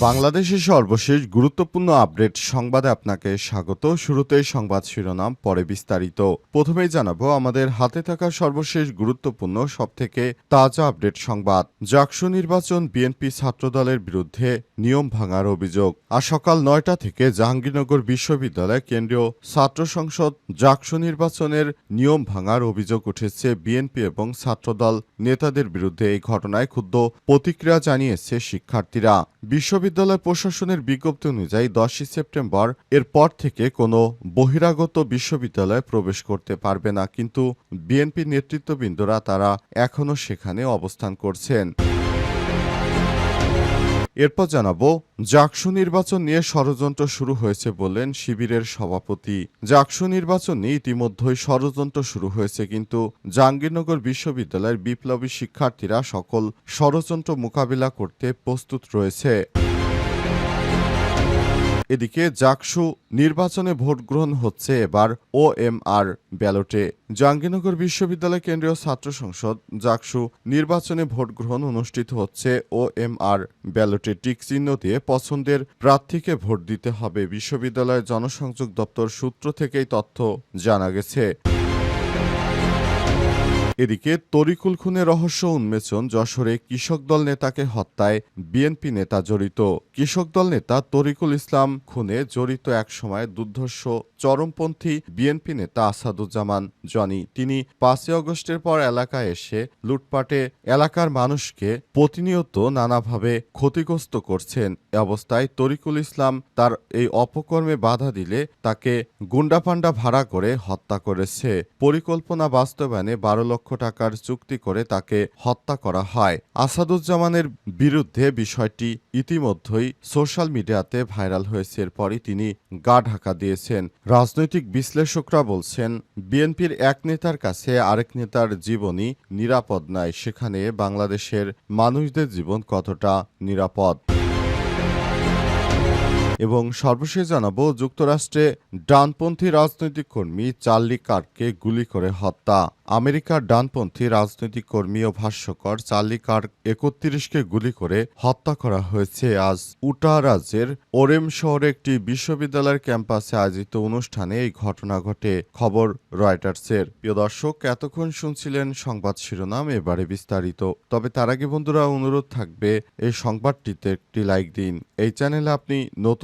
বাংলাদেশের সর্বশেষ গুরুত্বপূর্ণ আপডেট সংবাদে আপনাকে স্বাগত। শুরুতেই সংবাদ শিরোনাম, পরে বিস্তারিত। প্রথমেই জানাব, আমাদের হাতে থাকা সর্বশেষ গুরুত্বপূর্ণ, সবথেকে তাজা আপডেট সংবাদ। জাকসু নির্বাচন, বিএনপি ছাত্রদলের বিরুদ্ধে নিয়ম ভাঙার অভিযোগ। আর সকাল নয়টা থেকে জাহাঙ্গীরনগর বিশ্ববিদ্যালয় কেন্দ্রীয় ছাত্র সংসদ জাকসু নির্বাচনের নিয়ম ভাঙার অভিযোগ উঠেছে বিএনপি এবং ছাত্রদল নেতাদের বিরুদ্ধে। এই ঘটনায় ক্ষুব্ধ প্রতিক্রিয়া জানিয়েছে শিক্ষার্থীরা। বিশ্ববিদ্যালয় প্রশাসনের বিজ্ঞপ্তি অনুযায়ী দশই সেপ্টেম্বর এরপর থেকে কোনো বহিরাগত বিশ্ববিদ্যালয়ে প্রবেশ করতে পারবে না, কিন্তু বিএনপি নেতৃত্ববৃন্দরা তারা এখনও সেখানে অবস্থান করছেন। এরপর জানাব, জাকসু নির্বাচন নিয়ে ষড়যন্ত্র শুরু হয়েছে বললেন শিবিরের সভাপতি। জাকসু নির্বাচন নিয়ে ইতিমধ্যেই ষড়যন্ত্র শুরু হয়েছে, কিন্তু জাহাঙ্গীরনগর বিশ্ববিদ্যালয়ের বিপ্লবী শিক্ষার্থীরা সকল ষড়যন্ত্র মোকাবিলা করতে প্রস্তুত রয়েছে। এদিকে জাকসু নির্বাচনে ভোট গ্রহণ হচ্ছে এবার ও এম আর ব্যালটে। জাহাঙ্গীরনগর বিশ্ববিদ্যালয় কেন্দ্রীয় ছাত্র সংসদ জাকসু নির্বাচনে ভোট গ্রহণ অনুষ্ঠিত হচ্ছে ও এম আর ব্যালটে। টিক চিহ্ন দিয়ে পছন্দের প্রার্থীকে ভোট দিতে হবে। বিশ্ববিদ্যালয়ের জনসংযোগ দপ্তর সূত্র থেকেই তথ্য জানা গেছে। এদিকে তরিকুল খুনে রহস্য উন্মেচন যশোরে কৃষক দল নেতাকে হত্যায় বিএনপি নেতা জড়িত। কৃষক দল নেতা তরিকুল ইসলাম খুনে জড়িত একসময় দুর্ধর্ষ চরমপন্থী বিএনপি নেতা আসাদুজ্জামান। জনি, তিনি পাঁচই অগস্টের পর এলাকায় এসে লুটপাটে এলাকার মানুষকে প্রতিনিয়ত নানাভাবে ক্ষতিগ্রস্ত করছেন। এ অবস্থায় তরিকুল ইসলাম তার এই অপকর্মে বাধা দিলে তাকে গুন্ডাপান্ডা ভাড়া করে হত্যা করেছে। পরিকল্পনা বাস্তবায়নে বারো লক্ষ টাকার চুক্তি করে তাকে হত্যা করা হয়। আসাদুজ্জামানের বিরুদ্ধে বিষয়টি ইতিমধ্যেই সোশ্যাল মিডিয়াতে ভাইরাল হয়েছে। এরপরই তিনি গা ঢাকা দিয়েছেন। রাজনৈতিক বিশ্লেষকরা বলছেন, বিএনপির এক নেতার কাছে আরেক নেতার জীবনই নিরাপদ নয় সেখানে বাংলাদেশের মানুষদের জীবন কতটা নিরাপদ? এবং সর্বশেষ জানাব, যুক্তরাষ্ট্রে ডানপন্থী রাজনৈতিক কর্মী চার্লি কার্ককে গুলি করে হত্যা। আমেরিকার ডানপন্থী রাজনৈতিক কর্মী ও ভাষ্যকর চার্লি কার্ক একত্রিশকে গুলি করে হত্যা করা হয়েছে। আজ উটা রাজ্যের ওরেম শহরে একটি বিশ্ববিদ্যালয়ের ক্যাম্পাসে আয়োজিত অনুষ্ঠানে এই ঘটনা ঘটে, খবর রয়টার্সের। প্রিয় দর্শক, এতক্ষণ শুনছিলেন সংবাদ শিরোনাম, এবারে বিস্তারিত। তবে তার আগে বন্ধুরা, অনুরোধ থাকবে, এই সংবাদটিতে একটি লাইক দিন। এই চ্যানেলে আপনি নতুন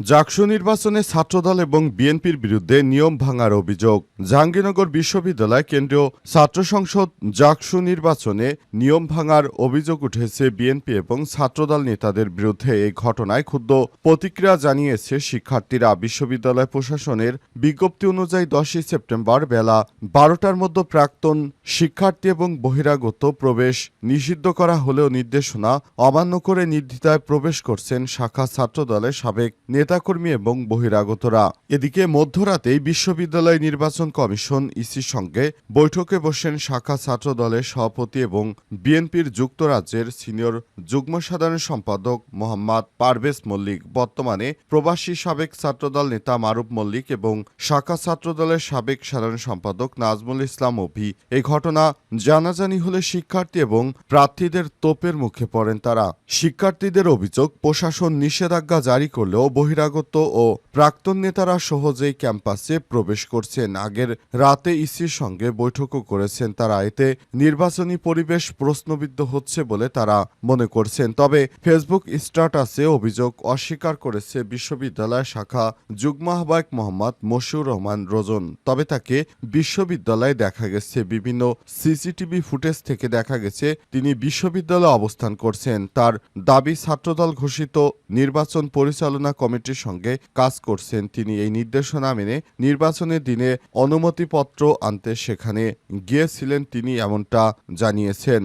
জাকসু নির্বাচনে ছাত্রদল এবং বিএনপির বিরুদ্ধে নিয়ম ভাঙার অভিযোগ। জাহাঙ্গীরনগর বিশ্ববিদ্যালয় কেন্দ্রীয় ছাত্র সংসদ জাকসু নির্বাচনে নিয়ম ভাঙার অভিযোগ উঠেছে বিএনপি এবং ছাত্রদল নেতাদের বিরুদ্ধে এই ঘটনায় ক্ষুব্ধ। প্রতিক্রিয়া জানিয়েছে শিক্ষার্থীরা। বিশ্ববিদ্যালয় প্রশাসনের বিজ্ঞপ্তি অনুযায়ী দশই সেপ্টেম্বর বেলা বারোটার মধ্যে প্রাক্তন শিক্ষার্থী এবং বহিরাগত প্রবেশ নিষিদ্ধ করা হলেও নির্দেশনা অমান্য করে নির্দ্বিধায় প্রবেশ করছেন শাখা ছাত্রদলের সাবেক নেতাকর্মী এবং বহিরাগতরা। এদিকে মধ্যরাতেই বিশ্ববিদ্যালয় নির্বাচন কমিশন ইসির সঙ্গে বৈঠকে বসেন শাখা ছাত্র দলের সভাপতি এবং বিএনপির যুক্তরাজ্যের সিনিয়র যুগ্ম সাধারণ সম্পাদক মোহাম্মদ পারভেজ মল্লিক, বর্তমানে প্রবাসী সাবেক ছাত্রদল নেতা মারুফ মল্লিক এবং শাখা ছাত্রদলের সাবেক সাধারণ সম্পাদক নাজমুল ইসলাম অভি। এই ঘটনা জানাজানি হলে শিক্ষার্থী এবং প্রার্থীদের তোপের মুখে পড়েন তারা। শিক্ষার্থীদের অভিযোগ, প্রশাসন নিষেধাজ্ঞা জারি করলেও বহিরাগত ও প্রাক্তন নেতারা সহজেই ক্যাম্পাসে প্রবেশ করছেন। আগের রাতে ইসির সঙ্গে বৈঠকও করেছেন তারা। এতে নির্বাচনী পরিবেশ প্রশ্নবিদ্ধ হচ্ছে বলে তারা মনে করছেন। তবে ফেসবুক স্ট্যাটাসে অভিযোগ অস্বীকার করেছে বিশ্ববিদ্যালয় শাখা যুগ্ম আহ্বায়ক মোহাম্মদ মশিউর রহমান রোজন। তবে তাকে বিশ্ববিদ্যালয়ে দেখা গেছে। বিভিন্ন সিসিটিভি ফুটেজ থেকে দেখা গেছে, তিনি বিশ্ববিদ্যালয়ে অবস্থান করছেন। তার দাবি ছাত্রদল ঘোষিত নির্বাচন পরিচালনা কমিটির সঙ্গে কাজ করছেন তিনি এই নির্দেশনা মেনে নির্বাচনের দিনে অনুমতিপত্র আনতে সেখানে গিয়েছিলেন, তিনি এমনটা জানিয়েছেন।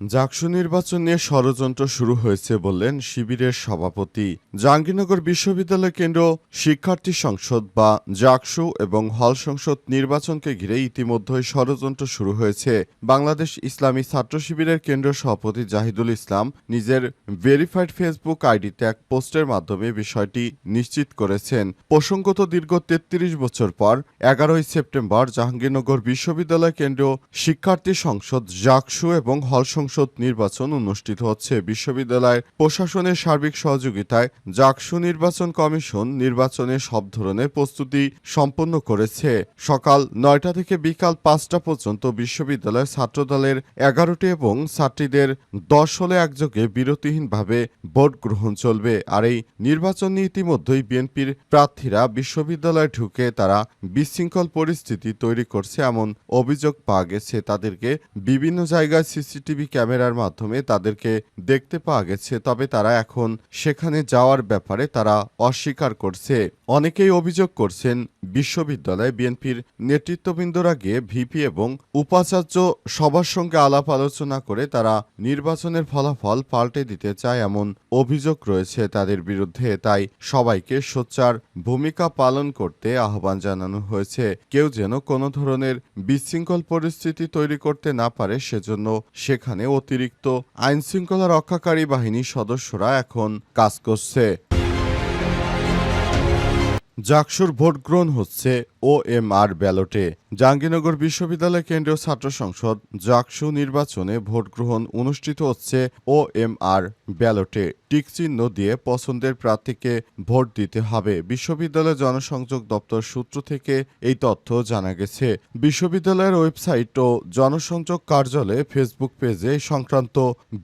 জাকসু নির্বাচন নিয়ে ষড়যন্ত্র শুরু হয়েছে বললেন শিবিরের সভাপতি। জাহাঙ্গীরনগর বিশ্ববিদ্যালয় কেন্দ্র শিক্ষার্থী সংসদ বা জাকসু এবং হল সংসদ নির্বাচনকে ঘিরে ইতিমধ্যেই ষড়যন্ত্র শুরু হয়েছে। বাংলাদেশ ইসলামী ছাত্র শিবিরের কেন্দ্রীয় সভাপতি জাহিদুল ইসলাম নিজের ভেরিফাইড ফেসবুক আইডিতে এক পোস্টের মাধ্যমে বিষয়টি নিশ্চিত করেছেন। প্রসঙ্গত দীর্ঘ তেত্রিশ বছর পর এগারোই সেপ্টেম্বর জাহাঙ্গীরনগর বিশ্ববিদ্যালয় কেন্দ্রীয় শিক্ষার্থী সংসদ জাকসু এবং হল সংসদ নির্বাচন অনুষ্ঠিত হচ্ছে বিশ্ববিদ্যালয়ের প্রশাসনের সার্বিক সহযোগিতায়। জাকসু নির্বাচন কমিশন নির্বাচনে সব ধরনের প্রস্তুতি সম্পন্ন করেছে। সকাল নয়টা থেকে বিকাল পাঁচটা পর্যন্ত বিশ্ববিদ্যালয়ের ছাত্রদলের এগারোটি এবং ছাত্রীদের দশ হলে একযোগে বিরতিহীনভাবে ভোট গ্রহণ চলবে। আর এই নির্বাচন নিয়ে ইতিমধ্যেই বিএনপির প্রার্থীরা বিশ্ববিদ্যালয়ে ঢুকে তারা বিশৃঙ্খল পরিস্থিতি তৈরি করছে এমন অভিযোগ পাওয়া গেছে। তাদেরকে বিভিন্ন জায়গায় সিসিটিভি ক্যামেরার মাধ্যমে তাদেরকে দেখতে পাওয়া গেছে, তবে তারা এখন সেখানে যাওয়ার ব্যাপারে তারা অস্বীকার করছে। অনেকেই অভিযোগ করছেন, বিশ্ববিদ্যালয়ে বিএনপির নেতৃত্ববৃন্দরা গিয়ে ভিপি এবং উপাচার্য সবার সঙ্গে আলাপ আলোচনা করে তারা নির্বাচনের ফলাফল পাল্টে দিতে চায় এমন অভিযোগ রয়েছে তাদের বিরুদ্ধে। তাই সবাইকে সোচ্চার ভূমিকা পালন করতে আহ্বান জানানো হয়েছে। কেউ যেন কোনো ধরনের বিশৃঙ্খল পরিস্থিতি তৈরি করতে না পারে, সেজন্য সেখানে অতিরিক্ত আইনশৃঙ্খলা রক্ষাকারী বাহিনীর সদস্যরা এখন কাজ করছে। জাকসুর ভোট গ্রহণ হচ্ছে ও এম আর ব্যালটে। জাহাঙ্গীরনগর বিশ্ববিদ্যালয় কেন্দ্রীয় ছাত্র সংসদ জাকসু নির্বাচনে ভোট গ্রহণ অনুষ্ঠিত হচ্ছে ও এম আর ব্যালটে। টিকচিহ্ন দিয়ে পছন্দের প্রার্থীকে ভোট দিতে হবে। বিশ্ববিদ্যালয় জনসংযোগ দপ্তর সূত্র থেকে এই তথ্য জানা গেছে। বিশ্ববিদ্যালয়ের ওয়েবসাইট ও জনসংযোগ কার্যালয়ে ফেসবুক পেজে সংক্রান্ত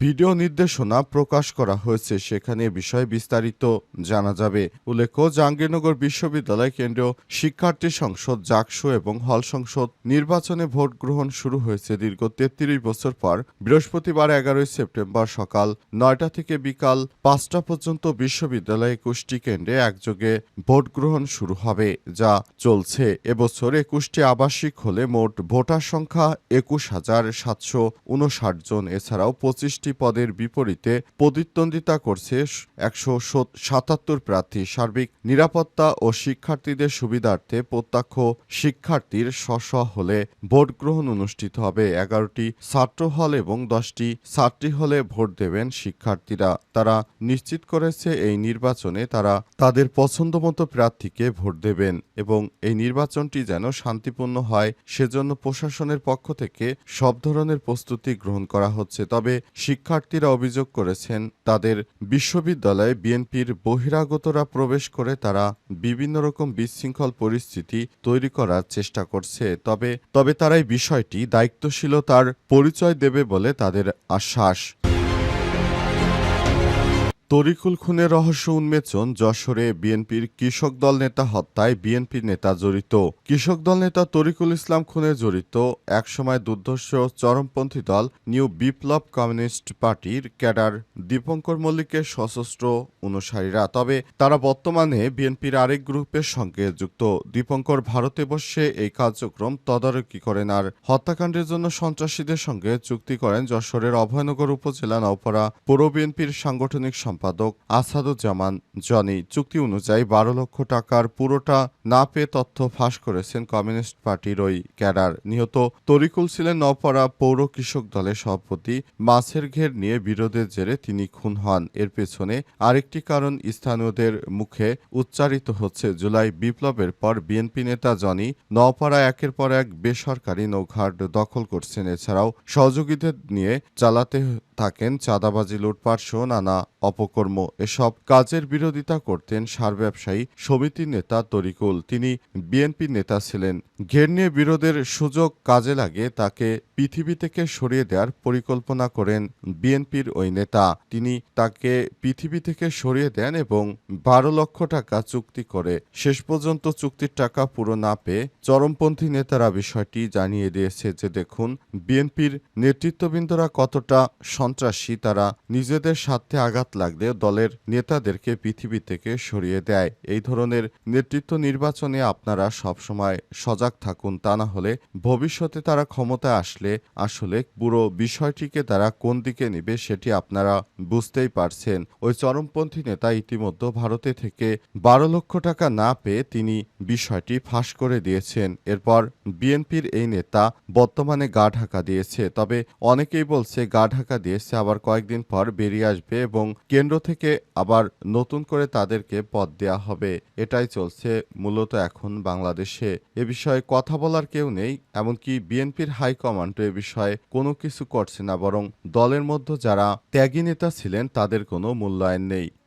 ভিডিও নির্দেশনা প্রকাশ করা হয়েছে। সেখানে বিষয়ে বিস্তারিত জানা যাবে। উল্লেখ্য, জাহাঙ্গীরনগর বিশ্ববিদ্যালয় কেন্দ্রীয় শিক্ষার্থী সংসদ, জাকসু এবং হল সংসদ নির্বাচনে ভোট গ্রহণ শুরু হয়েছে দীর্ঘ তেত্রিশ বছর পর। বৃহস্পতিবার এগারোই সেপ্টেম্বর সকাল নয়টা থেকে বিকাল পাঁচটা পর্যন্ত বিশ্ববিদ্যালয়ে একুশটি কেন্দ্রে একযোগে ভোট গ্রহণ শুরু হবে, যা চলছে এবছর একুশটি আবাসিক হলে মোট ভোটার সংখ্যা একুশ হাজার সাতশো উনষাট জন। এছাড়াও পঁচিশটি পদের বিপরীতে প্রতিদ্বন্দ্বিতা করছে একশো সাতাত্তর প্রার্থী। সার্বিক নিরাপত্তা ও শিক্ষার্থীদের সুবিধার্থে প্রত্যক্ষ শিক্ষার্থীর স্ব হলে ভোট গ্রহণ অনুষ্ঠিত হবে। এগারোটি ছাত্র হল এবং দশটি ছাত্রী হলে ভোট দেবেন শিক্ষার্থীরা। তারা নিশ্চিত করেছে এই নির্বাচনে তারা তাদের পছন্দমতো প্রার্থীকে ভোট দেবেন এবং এই নির্বাচনটি যেন শান্তিপূর্ণ হয়, সেজন্য প্রশাসনের পক্ষ থেকে সব ধরনের প্রস্তুতি গ্রহণ করা হচ্ছে। তবে শিক্ষার্থীরা অভিযোগ করেছেন, তাদের বিশ্ববিদ্যালয়ে বিএনপির বহিরাগতরা প্রবেশ করে তারা বিভিন্ন রকম বিশৃঙ্খল পরিস্থিতি তৈরি করার চেষ্টা করছে। তবে তবে তারা এই বিষয়টি দায়িত্বশীলতার পরিচয় দেবে বলে তাদের আশ্বাস। তরিকুল খুনের রহস্য উন্মেচন যশোরে বিএনপির কৃষক দল নেতা হত্যায় বিএনপির নেতা জড়িত। কৃষক দল নেতা তরিকুল ইসলাম খুনে জড়িত একসময় দুর্ধর্ষ চরমপন্থী দল নিউ বিপ্লব কমিউনিস্ট পার্টির ক্যাডার দীপঙ্কর মল্লিকের সশস্ত্র অনুসারীরা। তবে তারা বর্তমানে বিএনপির আরেক গ্রুপের সঙ্গে যুক্ত। দীপঙ্কর ভারতে বসে এই কার্যক্রম তদারকি করেন আর হত্যাকাণ্ডের জন্য সন্ত্রাসীদের সঙ্গে চুক্তি করেন যশোরের অভয়নগর উপজেলা নওপাড়া। পৌর বিএনপির সাংগঠনিক সম্পাদক আসাদুজ্জামান জনি, চুক্তি অনুযায়ী বারো লক্ষ টাকার পুরোটা না পেয়ে তথ্য ফাঁস করেছেন কমিউনিস্ট পার্টির ওই ক্যাডার। নিহত তরিকুল ছিলেন নওপাড়া পৌর কৃষক দলের সভাপতি। মাছের ঘের নিয়ে বিরোধের জেরে তিনি খুন হন। এর পেছনে আরেকটি কারণ স্থানীয়দের মুখে উচ্চারিত হচ্ছে। জুলাই বিপ্লবের পর বিএনপি নেতা জনি, নওপাড়া একের পর এক বেসরকারি নৌঘাট দখল করছেন। এছাড়াও সহযোগীদের নিয়ে চালাতে থাকেন চাঁদাবাজি, লুটপাট সহ নানা অপকর্ম এসব কাজের বিরোধিতা করতেন সার ব্যবসায়ী সমিতির নেতা তরিকুল। তিনি বিএনপির নেতা ছিলেন। ঘের নিয়ে বিরোধের সুযোগ কাজে লাগে তাকে পৃথিবী থেকে সরিয়ে দেওয়ার পরিকল্পনা করেন বিএনপির ওই নেতা। তিনি তাকে পৃথিবী থেকে সরিয়ে দেন এবং বারো লক্ষ টাকা চুক্তি করে। শেষ পর্যন্ত চুক্তির টাকা পুরো না পেয়ে চরমপন্থী নেতারা বিষয়টি জানিয়ে দিয়েছে যে, দেখুন, বিএনপির নেতৃত্ববৃন্দরা কতটা সন্ত্রাসী, তারা নিজেদের স্বার্থে আঘাত লাগলে থাকলেও দলের নেতাদেরকে পৃথিবী থেকে সরিয়ে দেয়। এই ধরনের নেতৃত্ব নির্বাচনে আপনারা সবসময় সজাগ থাকুন, তা না হলে ভবিষ্যতে তারা ক্ষমতায় আসলে আসলে পুরো বিষয়টিকে তারা কোন দিকে নেবে সেটি আপনারা বুঝতেই পারছেন। ওই চরমপন্থী নেতা ইতিমধ্যে ভারতে থেকে বারো লক্ষ টাকা না পেয়ে তিনি বিষয়টি ফাঁস করে দিয়েছেন। এরপর বিএনপির এই নেতা বর্তমানে গা ঢাকা দিয়েছে। তবে অনেকেই বলছে গা ঢাকা দিয়েছে, আবার কয়েকদিন পর বেরিয়ে আসবে এবং কেন্দ্র থেকে আবার নতুন করে তাদেরকে পদ দেয়া হবে। এটাই চলছে মূলত এখন বাংলাদেশে। এ বিষয়ে কথা বলার কেউ নেই, এমনকি বিএনপির হাইকমান্ড এ বিষয়ে কোনো কিছু করছে না, বরং দলের মধ্যে যারা ত্যাগী নেতা ছিলেন তাদের কোনো মূল্যায়ন নেই।